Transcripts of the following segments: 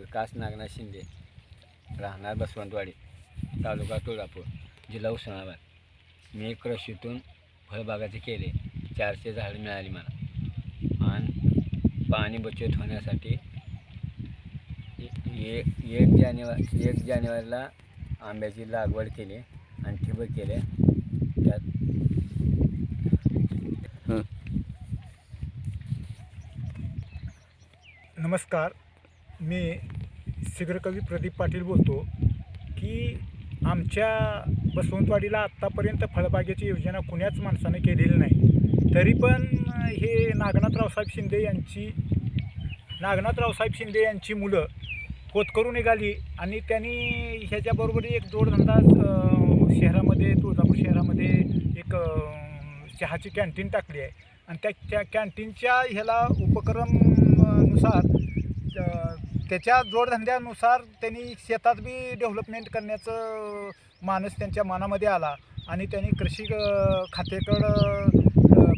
विकास नागनाथ शिंदे राहणार बसवंतवाडी तालुका तुळजापूर जिल्हा उस्मानाबाद. मी कृषीतून फळबागाचे केले चारशे झाडं मिळाली मला. आणि पाणी बचत होण्यासाठी एक एक जानेवारी एक जानेवारीला आंब्याची लागवड केली आणि ठिबक केले. त्यात नमस्कार. मी शीघ्रकवी प्रदीप पाटील बोलतो की आमच्या बसवंतवाडीला आत्तापर्यंत फळबागेची योजना कुण्याच माणसाने केलेली नाही. तरी पण हे नागनाथरावसाहेब शिंदे यांची नागनाथरावसाहेब शिंदे यांची मुलं होतकरू निघाली आणि त्यांनी ह्याच्याबरोबर एक जोडधंदा शहरामध्ये तुळजापूर शहरामध्ये एक चहाची कॅन्टीन टाकली आहे. आणि त्या त्या कॅन्टीनच्या ह्याला उपक्रमनुसार त्याच्या जोडधंद्यानुसार त्यांनी शेतात बी डेव्हलपमेंट करण्याचं मानस त्यांच्या मनामध्ये आला. आणि त्यांनी कृषी खात्याकडं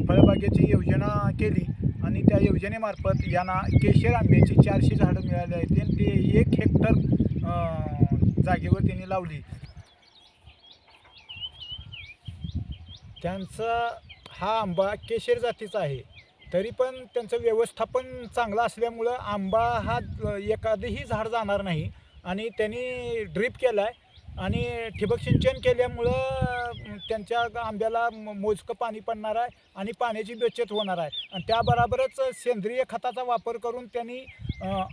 फळबागेची योजना केली. आणि त्या योजनेमार्फत यांना केशर आंब्याची चारशे झाडं मिळाली आहेत. आणि ते एक हेक्टर जागेवर त्यांनी लावली. त्यांचा हा आंबा केशर जातीचा आहे. तरी पण त्यांचं व्यवस्थापन चांगलं असल्यामुळं आंबा हा एखादीही एखादंही झाड जाणार नाही. आणि त्यांनी ड्रीप केला आहे आणि ठिबक सिंचन केल्यामुळं त्यांच्या आंब्याला मोजकं पाणी पडणार आहे आणि पाण्याची बचत होणार आहे. आणि त्याबरोबरच सेंद्रिय खताचा वापर करून त्यांनी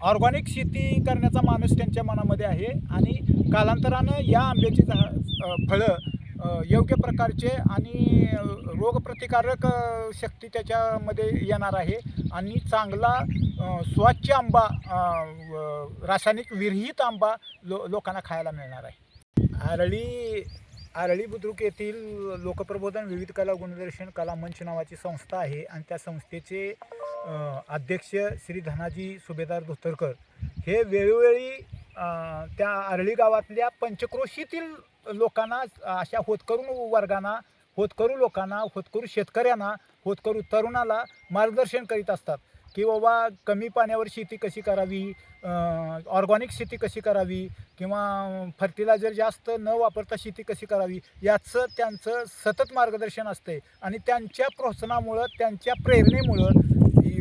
ऑर्गॅनिक शेती करण्याचा माणूस त्यांच्या मनामध्ये आहे. आणि कालांतरानं या आंब्याची झा फळं योग्य प्रकारचे आणि रोगप्रतिकारक शक्ती त्याच्यामध्ये येणार आहे. आणि चांगला स्वच्छ आंबा रासायनिक विरहित आंबा लो लोकांना खायला मिळणार आहे. आरळी आरळी बुद्रुक येथील लोकप्रबोधन विविध कला गुणदर्शन कला मंच नावाची संस्था आहे आणि त्या संस्थेचे अध्यक्ष श्री धनाजी सुभेदार धोतरकर हे वेळोवेळी त्या आरळी गावातल्या पंचक्रोशीतील लोकांना अशा होतकरू वर्गांना होतकरू लोकांना होतकरू शेतकऱ्यांना होतकरू तरुणाला मार्गदर्शन करीत असतात की बाबा कमी पाण्यावर शेती कशी करावी ऑर्गॅनिक शेती कशी करावी किंवा फर्टिलायझर जास्त न वापरता शेती कशी करावी याचं त्यांचं सतत मार्गदर्शन असते. आणि त्यांच्या प्रोत्साहनामुळं त्यांच्या प्रेरणेमुळं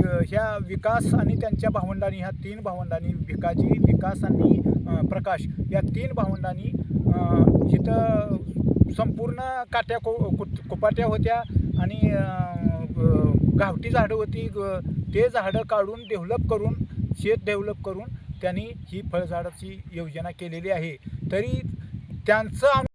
ह्या विकास आणि त्यांच्या भावंडांनी ह्या तीन भावंडांनी भिकाजी विकास आणि प्रकाश या तीन भावंडांनी जिथं इथं संपूर्ण काट्या को कुट- कुपाट्या होत्या आणि गावठी झाडं होती ग- ते झाडं काढून डेव्हलप करून शेत डेव्हलप करून त्यांनी ही फळझाडाची योजना केलेली आहे. तरी त्यांचं